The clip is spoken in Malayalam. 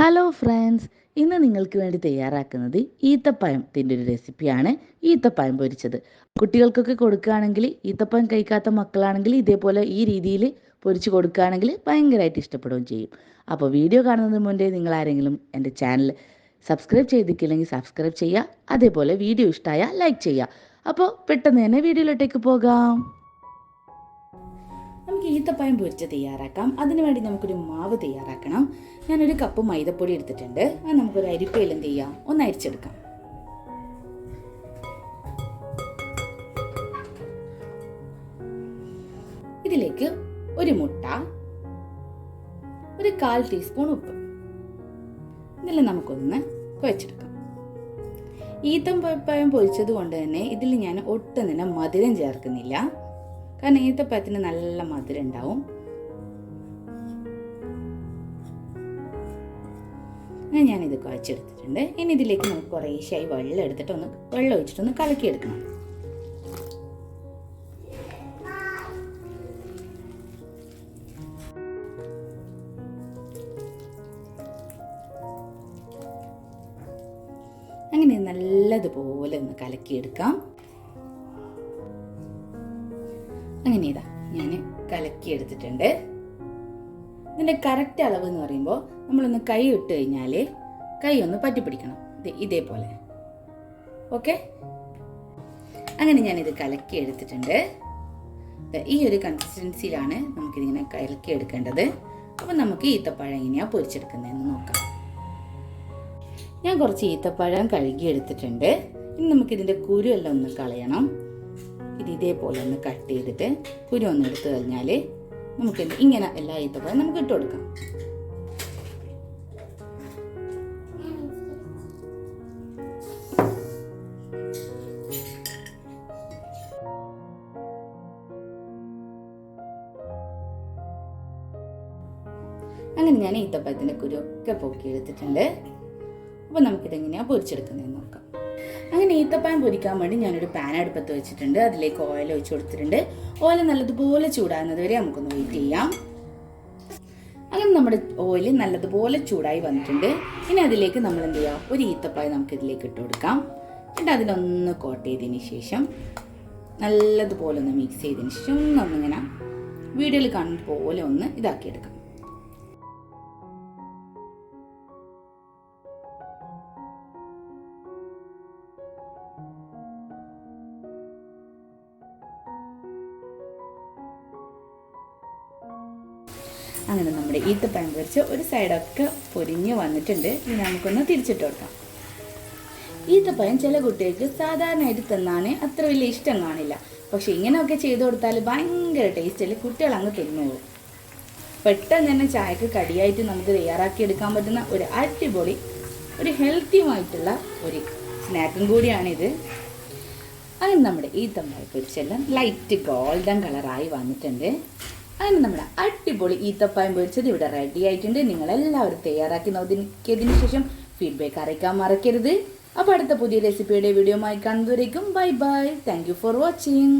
ഹലോ ഫ്രണ്ട്സ് ഇന്ന് നിങ്ങൾക്ക് വേണ്ടി തയ്യാറാക്കുന്നത് ഈത്തപ്പഴത്തിന്റെ ഒരു റെസിപ്പിയാണ് ഈത്തപ്പഴം പൊരിച്ചത്. കുട്ടികൾക്കൊക്കെ കൊടുക്കുകയാണെങ്കിൽ ഈത്തപ്പഴം കഴിക്കാത്ത മക്കളാണെങ്കിൽ ഇതേപോലെ ഈ രീതിയിൽ പൊരിച്ച് കൊടുക്കുകയാണെങ്കിൽ ഭയങ്കരമായിട്ട് ഇഷ്ടപ്പെടുകയും ചെയ്യും. അപ്പോൾ വീഡിയോ കാണുന്നതിന് മുൻപേ നിങ്ങൾ ആരെങ്കിലും എന്റെ ചാനൽ സബ്സ്ക്രൈബ് ചെയ്തിട്ടില്ലെങ്കിൽ സബ്സ്ക്രൈബ് ചെയ്യുക. അതേപോലെ വീഡിയോ ഇഷ്ടമായാൽ ലൈക്ക് ചെയ്യുക. അപ്പോൾ പെട്ടെന്ന് തന്നെ വീഡിയോയിലോട്ടേക്ക് പോകാം. നമുക്ക് ഈത്തപ്പഴം പൊരിച്ച് തയ്യാറാക്കാം. അതിനുവേണ്ടി നമുക്കൊരു മാവ് തയ്യാറാക്കണം. ഞാനൊരു കപ്പ് മൈദപ്പൊടി എടുത്തിട്ടുണ്ട്. അത് നമുക്കൊരു അരിപ്പയിൽ എന്ത് ചെയ്യാം. ഒന്ന് അരിച്ചെടുക്കാം. ഇതിലേക്ക് ഒരു മുട്ട ഒരു കാൽ ടീസ്പൂൺ ഉപ്പ്. ഇതെല്ലാം നമുക്കൊന്ന് കുഴച്ചെടുക്കാം. ഈത്തം പഴം പൊരിച്ചത് കൊണ്ട് തന്നെ ഇതിൽ ഞാൻ ഒട്ടും തന്നെ മധുരം ചേർക്കുന്നില്ല. കാരണം ഈത്തപ്പഴത്തിന് നല്ല മധുരം ഉണ്ടാവും അങ്ങനെ ഞാനിത് കുഴച്ചെടുത്തിട്ടുണ്ട്. ഇനി ഇതിലേക്ക് നമുക്ക് കുറേശ്ശായി വെള്ളം എടുത്തിട്ട് ഒന്ന് വെള്ളം ഒഴിച്ചിട്ടൊന്ന് കലക്കിയെടുക്കണം. അങ്ങനെ നല്ലതുപോലെ ഒന്ന് കലക്കിയെടുക്കാം. അങ്ങനെ ഇതാ ഞാൻ കലക്കി എടുത്തിട്ടുണ്ട് ഇതിന്റെ കറക്റ്റ് അളവ് എന്ന് പറയുമ്പോൾ നമ്മളൊന്ന് കൈ ഇട്ട് കഴിഞ്ഞാൽ കൈ ഒന്ന് പറ്റിപ്പിടിക്കണം ഇത് ഇതേപോലെ. ഓക്കെ അങ്ങനെ ഞാനിത് കലക്കി എടുത്തിട്ടുണ്ട് ഈ ഒരു കൺസിസ്റ്റൻസിയിലാണ് നമുക്കിതിങ്ങനെ കലക്കി എടുക്കേണ്ടത് അപ്പം നമുക്ക് ഈത്തപ്പഴം എങ്ങനെയാണ് പൊരിച്ചെടുക്കുന്നതെന്ന് നോക്കാം. ഞാൻ കുറച്ച് ഈത്തപ്പഴം കഴുകി എടുത്തിട്ടുണ്ട് ഇനി നമുക്കിതിന്റെ കുരു എല്ലാം ഒന്ന് കളയണം. ഇത് ഇതേപോലെ ഒന്ന് കട്ട് ചെയ്തിട്ട് കുരു ഒന്ന് എടുത്തു കഴിഞ്ഞാൽ നമുക്ക് ഇങ്ങനെ എല്ലാ ഈത്തപ്പഴം നമുക്ക് ഇട്ട് കൊടുക്കാം. അങ്ങനെ ഞാൻ ഈത്തപ്പഴത്തിന്റെ ഒക്കെ പൊക്കി എടുത്തിട്ടുണ്ട് അപ്പോൾ നമുക്കിതെങ്ങനെയാണ് പൊരിച്ചെടുക്കുന്നതെന്ന് നോക്കാം. അങ്ങനെ ഈത്തപ്പാൻ പൊരിക്കാൻ വേണ്ടി ഞാനൊരു പാൻ അടുപ്പത്ത് വെച്ചിട്ടുണ്ട്. അതിലേക്ക് ഓയിൽ ഒഴിച്ച് കൊടുത്തിട്ടുണ്ട്. ഓയിൽ നല്ലതുപോലെ ചൂടാകുന്നത് വരെ നമുക്കൊന്ന് വെയിറ്റ് ചെയ്യാം. അങ്ങനെ നമ്മുടെ ഓയിൽ നല്ലതുപോലെ ചൂടായി വന്നിട്ടുണ്ട്. ഇനി അതിലേക്ക് നമ്മൾ എന്ത് ചെയ്യാം? ഒരു ഈത്തപ്പായ നമുക്ക് ഇതിലേക്ക് ഇട്ട് കൊടുക്കാം. എന്നിട്ട് അതിനൊന്ന് കോട്ട് ചെയ്തതിന് ശേഷം നല്ലതുപോലെ ഒന്ന് മിക്സ് ചെയ്തതിന് ശേഷം ഒന്നിങ്ങനെ വീഡിയോയിൽ കാണുന്ന പോലെ ഒന്ന് ഇതാക്കിയെടുക്കാം. അങ്ങനെ നമ്മുടെ ഈത്തപ്പഴം പൊരിച്ച് ഒരു സൈഡൊക്കെ പൊരിഞ്ഞ് വന്നിട്ടുണ്ട്. ഇനി നമുക്കൊന്ന് തിരിച്ചിട്ട് കൊടുക്കാം. ഈത്തപ്പഴം ചില കുട്ടികൾക്ക് സാധാരണയായിട്ട് തിന്നാനേ അത്ര വലിയ ഇഷ്ടം കാണില്ല. പക്ഷെ ഇങ്ങനെയൊക്കെ ചെയ്തു കൊടുത്താൽ ഭയങ്കര ടേസ്റ്റിൽ കുട്ടികൾ അങ്ങ് തിന്നുള്ളൂ പെട്ടെന്ന് തന്നെ ചായക്ക് കടിയായിട്ട് നമുക്ക് തയ്യാറാക്കി എടുക്കാൻ പറ്റുന്ന ഒരു അടിപൊളി ഒരു ഹെൽത്തിയുമായിട്ടുള്ള ഒരു സ്നാക്കും കൂടിയാണിത്. അങ്ങനെ നമ്മുടെ ഈത്തപ്പഴം പൊരിച്ചെല്ലാം ലൈറ്റ് ഗോൾഡൻ കളറായി വന്നിട്ടുണ്ട്. അങ്ങനെ നമ്മുടെ അടിപൊളി ഈത്തപ്പായം പൊരിച്ചത് ഇവിടെ റെഡി ആയിട്ടുണ്ട്. നിങ്ങൾ എല്ലാവരും തയ്യാറാക്കി നോക്കിയതിന് ശേഷം ഫീഡ്ബാക്ക് അറിയിക്കാൻ മറക്കരുത്. അപ്പോൾ അടുത്ത പുതിയ റെസിപ്പിയുടെ വീഡിയോ ആയി കാണുന്നവരേക്കും bye bye thank for watching